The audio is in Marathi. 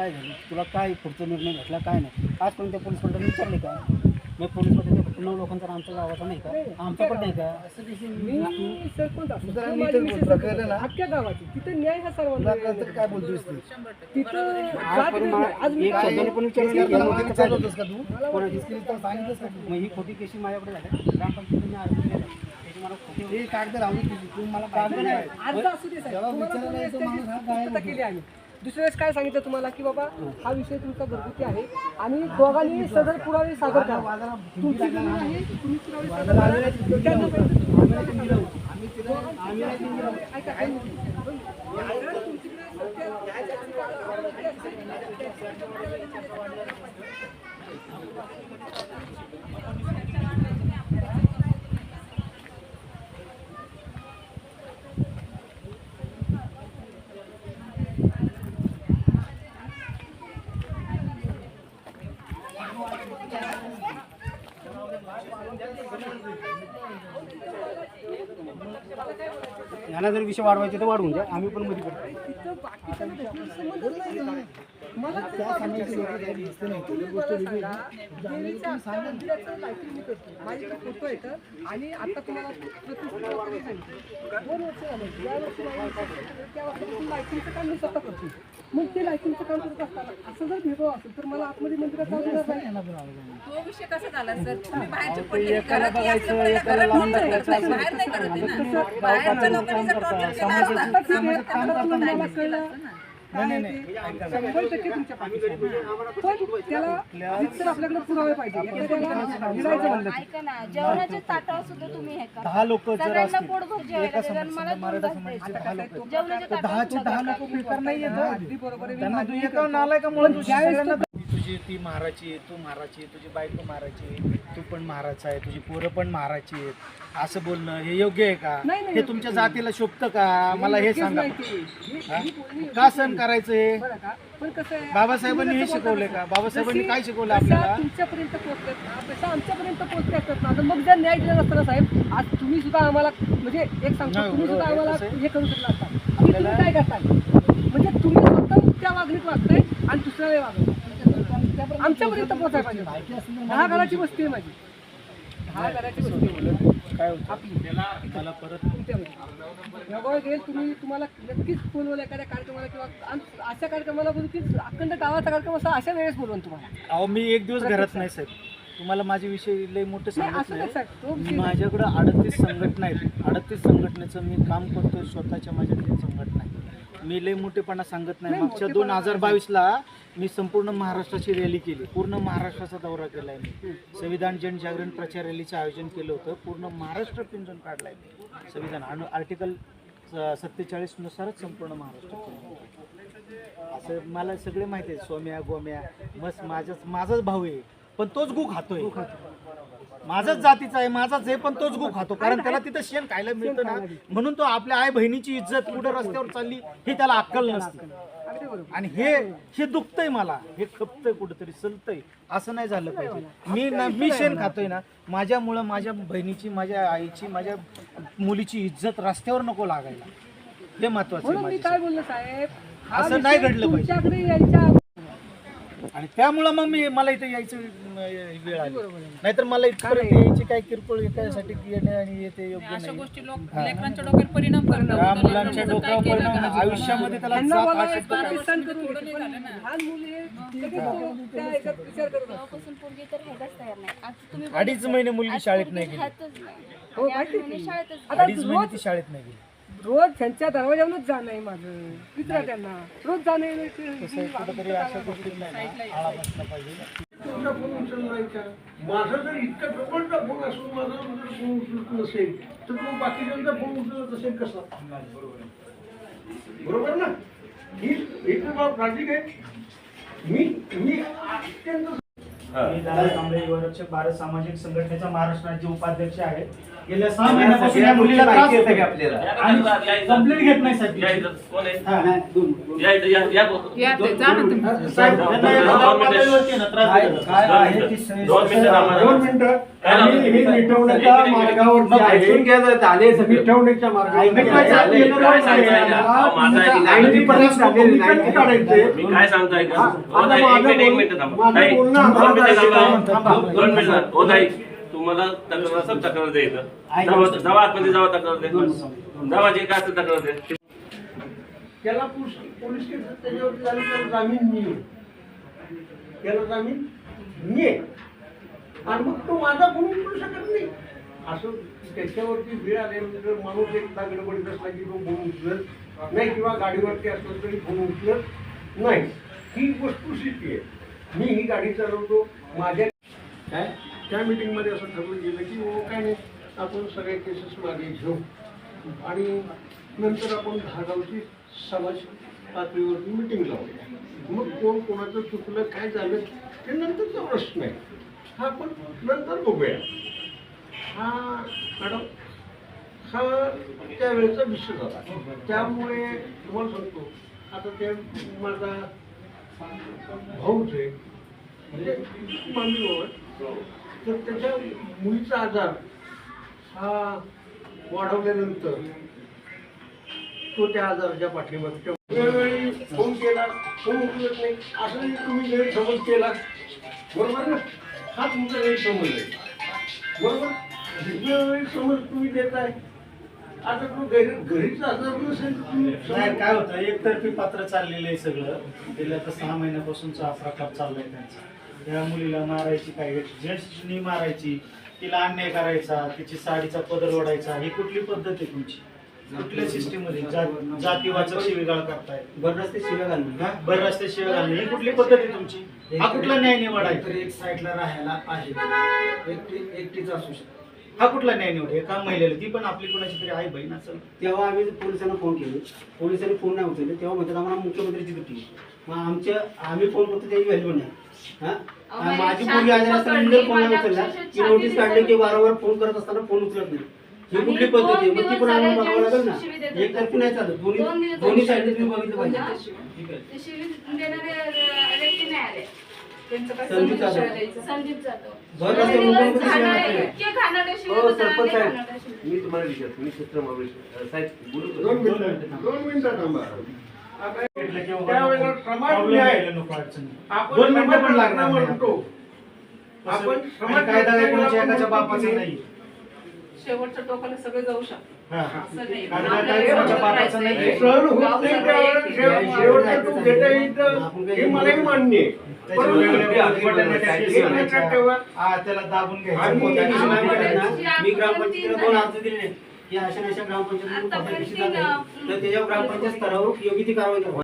काय झालं? तुला काय पुढचा निर्णय घेतला काय नाही? आजपर्यंत त्या पोलीस मंडळाने विचारले का? मी पोलीस फक्त नऊ लोकांचा आणि आमच्या गावाचा नाही का? आमचा पण नाही का? मी सरपंच असतो. जरा तर नीट माझी बोल, विशेष प्रकरण ना. अख्ख्या गावाची. तिथं न्याय हा सर्वांना कळतं काय तू? तिथं आज जात पण नाही. मला आज मी एक काय- शब्दाने पण विचारलं नाही. विचारलं या होतं, लोकांचं विचारलं काय होतंस का तू? कोणाची? सांगितलंस का तू? मग ही खोटी केशी माझ्याकडे झाल्या ग्रामपंचायतीने अर्ज केला. त्याची मला खोटी हे कागद राहून तू मला कागद नाही, नाही. नाही, अर्ज असू दे साहेब. जेव्हा तुम्हाला विचारायला दोन यायचं वेळेस माणूस हा त्याची गायब पूर्तता केली आम्ही. दुसऱ्या वेळेस काय सांगितलं तुम्हाला की बाबा हा विषय तुमचा घरगुती आहे. आणि दोघांनी सदर पुरावे सादर करा. तुमची जमीन आहे तुम्ही पुरावे सादर करा. त्यांना यांना जर विषय वाढवायचे तर वाढवून द्या. आम्ही पण मध्ये करतो. येतं आणि आता तुम्हाला मग ते लायटिंगचं काम करत असताना असं जर भेदभाव असेल तर मला आतमध्ये मंदिरात जाऊ देणार नाही तो विषय कसा झाला सर तुम्ही बाहेरचे पडले घरात असल्यामुळे घरात नंतर करताय बाहेर नाही करत आहे ना बाहेरच्या लोकांनी जर problem केला असता, आता ठीक आहे, सामाजिक काम नाही कळलं. केलं असतं ना. काय आहे ते? शंभर टक्के तुमच्या पाठीशी आहे. पण त्याला जिथं आपल्याकडे पुरावे पाहिजे एखाद्याला भिडायचं म्हणलं की. ऐका ना जेवणाच्या ताटावर सुद्धा तुम्ही हे करा दहा लोक जर सगळ्यांना असतील पोटभर जेवायला द्या आणि मला दोन तास द्यायचे. जेवणाच्या ताटावर दहाचे दहा लोक बेकार नाही येत अगदी बरोबर आहे. मी त्यांना तू मान्य एका करतो. नालाय का म्हणून ज्यावेळेस तो- तुझी ती महाराची आहे तू महाराची आहे, तुझी बायको महाराची आहे, तू पण महाराज आहे तुझी पोरं पण महाराची आहेत. असं बोलणं हे योग्य आहे का? नाही, नाही, हे तुमच्या जातीला शोभतं का? मला हे योग्यच सांगा हा? का सण करायचं हे? बरं का? पण कसं आहे, बाबासाहेबांनी हे तुम्ही जसं शिकवलंय का? बाबासाहेबांनी काय शिकवलं जशा आपल्याला? तुमच्यापर्यंत तसं आमच्यापर्यंत पोहोचते असतात ना. आता मग जर न्याय दिला नसताना साहेब आज तुम्ही सुद्धा आम्हाला म्हणजे एक सांगतो नाही, तुम्ही सुद्धा आहे. आम्हाला कसं आहे? हे करू शकला असता. की तुम्ही काय करताय? म्हणजे तुम्ही स्वतः त्या वागणीत वागताय आणि दुसऱ्या वागताय आमच्यापर्यंत पोहोचायला पाहिजे. दहा घराची वस्ती आहे माझी. दहा घराची वस्ती आहे. काय होतं? मला परत जवळ गेल तुम्ही तुम्हाला नक्कीच बोलवलं एखाद्या कार्यक्रमाला किंवा आम- अशा कार्यक्रमाला बोलू की अखंड गावाचा कार्यक्रम असा अशा वेळेस बोलवून तुम्हाला. अहो मी एक दिवस घरात नाही साहेब. तुम्हाला माझे विषय लय मोठे नाही सांगत असं नाही नाही साहेब. तो मी विषय नाही. माझ्याकडं अडतीस संघटना आहेत. अडतीस संघटनेचं मी काम करतोय स्वतःच्या माझ्याकडे संघटना आहे. मी लय मोठेपणा सांगत नाही. मागच्या दोन हजार बावीसला मी संपूर्ण महाराष्ट्राची रॅली केली. पूर्ण महाराष्ट्राचा दौरा केलाय मी. संविधान जनजागरण प्रचार रॅलीचं आयोजन केलं होतं. पूर्ण महाराष्ट्र पिंजून काढलाय मी. संविधान आणि आर्टिकल सत्तेचाळीस नुसारच संपूर्ण महाराष्ट्र असं मला सगळे माहिती आहे सोम्या गोम्या मस्त माझ्याच माझाच भाऊ आहे. पण तोच गु खातोय. माझाच जातीचा आहे माझाच आहे पण तोच गु खातो. कारण त्याला तिथं शेण खायला मिळतं ना. म्हणून तो आपल्या आई बहिणीची इज्जत कुठं रस्त्यावर चालली हे त्याला अक्कल नसते. आणि हे हे दुखतंय मला. हे खपतंय कुठंतरी सलतंय. असं नाही झालं पाहिजे. मी ना मी शेण खातोय ना माझ्यामुळं माझ्या बहिणीची माझ्या आईची माझ्या मुलीची इज्जत रस्त्यावर नको लागायला. हे महत्वाचं आहे म्हणून मी माझ्यासाठी. काय बोललो साहेब? हा असं विषय नाही घडलं पाहिजे. तुमच्याकडे यायच्या आणि त्यामुळं मग मी मला इथे यायचं वेळ आली. नाहीतर मला इथपर्यंत यायची काय किरकोळ यासाठी येणे आणि येते योग्य अशा नाही गोष्टी लोक लेकरांच्या डोक्यावर परिणाम करतात या मुलांना मुलांच्या डोक्यावर परिणाम? आयुष्यामध्ये त्याला सात आठ त्या. तेव्हापासून पोरगी तर राहायलाच तयार नाही तुम्ही अडीच. महिने मुलगी शाळेत नाही गेली. राहतच नाही. हो, आणि आठ माहिती महिने आहे. शाळेतच आता अडीच महिने ती शाळेत नाही गेली रोज त्यांच्या दरवाजावरच जाणं आहे माझं. विचारा त्यांना. रोज जाणं आहे. आहे, माझा जर इतका जवळचा फोन असून माझा जर फोन उचलत नसेल तर मग बाकीच्यांचा फोन उचलत असेल कसा? बरोबर ना? ही एक बाब काळजी घे मी मी अत्यंत मी दादा कांबळे युवरक्षक भारत सामाजिक संघटनेचा महाराष्ट्र राज्य उपाध्यक्ष आहे. गेल्या सहा महिन्यापासून या मुलीला त्रास होतोय. आहे आपल्याला कंप्लेंट घेत नाही साहेब या इथं कोण आहे हा. नाही, दोन- दोन- या इथं या या या ते, जा ना तुम्ही. साहेब, त्यांना या गाव पातळीवरती आहे ना त्रास काय देतात. काय आहे ती दोन मिनिटं थांबा. दोन मिनिटं काय आम्ही लावलं? हे मिटवण्याच्या एक मिनिट, मार्गावरती मग आहे ऐकून घ्या जरा, झाले सगळे मिटवण्याच्या मार्गावर मिटवायचं आहे, आहे. मिटवायचं काय सांगताय आहे. का? मला माझा एक- तुमचा 90% झालेलं नाही. नाही. काढायचे. मी काय सांगताय का हा, हो आता ताई, एक माझं मिनिट एक मिनिट थांबा माझं ताई, बोलणं दोन मिनिटं. थांबा. थांबा. दोन मिनिटं हो ताई तुम्हाला तक्रार असेल तक्रार द्यायचं जावा जावा आतमध्ये जावा तक्रार दे जावा जे काय असेल तक्रार दे त्याला पोलीस केस त्याच्यावर झाली त्याला जामीन मिळेल. त्याला जामीन मिळेल. आणि मग तो माझा कोणी करू शकत नाही. असं त्याच्यावरती वेळ आल्यानंतर माणूस एकदा गडबडीत असला की तो फोन उचलत नाही किंवा गाडीवरती असलं तरी फोन उचलत नाही. ही वस्तुस्थिती आहे. मी ही गाडी चालवतो. माझ्या काय? त्या मीटिंगमध्ये असं ठरवलं गेलं की हो काय नाही आपण सगळे केसेस मागे घेऊ. आणि नंतर आपण धागावची समाज पातळीवरती मिटिंग लावूया. मग कोण कोणाचं चुकलं काय झालं ते नंतरचा प्रश्न आहे. हा आपण नंतर बघूया. हा मॅडम हा त्यावेळेचा विषय झाला त्यामुळे तुम्हाला सांगतो आता त्या माझा भाऊच आहे. म्हणजे मामी भाऊ तर त्याच्या मुलीचा आजार हा वाढवल्यानंतर तो त्या आजाराच्या पाठीमागे वेळोवेळी फोन केला फोन उचलत नाही. असंही तुम्ही गैरसमज केला. बरोबर ना? हा तुमचा गैरसमज आहे. बरोबर? वेळोवेळी समज तुम्ही देताय आता तो घरी घरीच आजार नसेल तुम्ही नाही समज- काय होतं? एकतर्फी पात्र चाललेलं आहे सगळं. गेल्या आता सहा महिन्यापासूनचा हा प्रकार चाललाय त्यांचा. त्या मुलीला मारायची काय जेंट्सनी मारायची तिला अन्याय करायचा तिची साडीचा पदर ओढायचा ही कुठली पद्धत आहे तुमची? कुठल्या सिस्टीममध्ये जा- जातीवाचक शिवीगाळ करताय. बरं रस्ते शिव्या घालणं? बरं रस्ते शिवाय घालणे. ही कुठली पद्धत आहे तुमची? हा कुठला न्याय निवड आहे? तर एक साईडला राहायला आहे. एकटी एकटीच असू शकतो. हा कुठला न्याय निवड आहे एका महिलेला ती पण आपली कोणाची तरी आई बहीण असेल. तेव्हा आम्ही पोलिसांना फोन केले. पोलिसांनी फोन नाही उचलले. तेव्हा म्हणतात आम्हाला मुख्यमंत्र्याची दुटी आहे. मग आमच्या आम्ही फोन करतो त्याची व्हॅल्यू नाही. हा? आणि माझी मुलगी आजारी असताना मी जर फोन नाही उचलला? की नोटीस काढली की वारंवार फोन करत असताना फोन उचलत नाही. ही कुठली पद्धत आहे? मग ती पण आम्हाला बघावं लागेल ना. एक तर्फी नाही चालत. दोन्ही दोन्ही साईडने तुम्ही बघितलं पाहिजे. ठीक आहे. ते शिवी देणारे अ, व्यक्ती नाही आले. त्यांचं काय जाधव. संदीप जाधव रस्ते शिवाय खाणारे. इतके हो सरपंच साहेब. मी तुम्हाला विचारतो मी? दोन मिनिटं दोन मिनिटं थांबा आता म्हटलं की बाबा त्यावेळेला नको, समाज problem न्याय. यायला नको अडचणी. आपण दोन मिनिटं पण लागणार आपण आणि कायदा एकाच्या बापाचा नाही शेवटच्या टोकाला सगळे जाऊ शकतात हा. हे मलाही मान्य आहे. हा, त्याला दाबून घ्यायचं. मी ग्रामपंचायतीला दोन अर्ज दिले की अशा अशा आतापर्यंत तर त्याच्यावर ग्रामपंचायत स्तरावर योग्य ती कारवाई करा.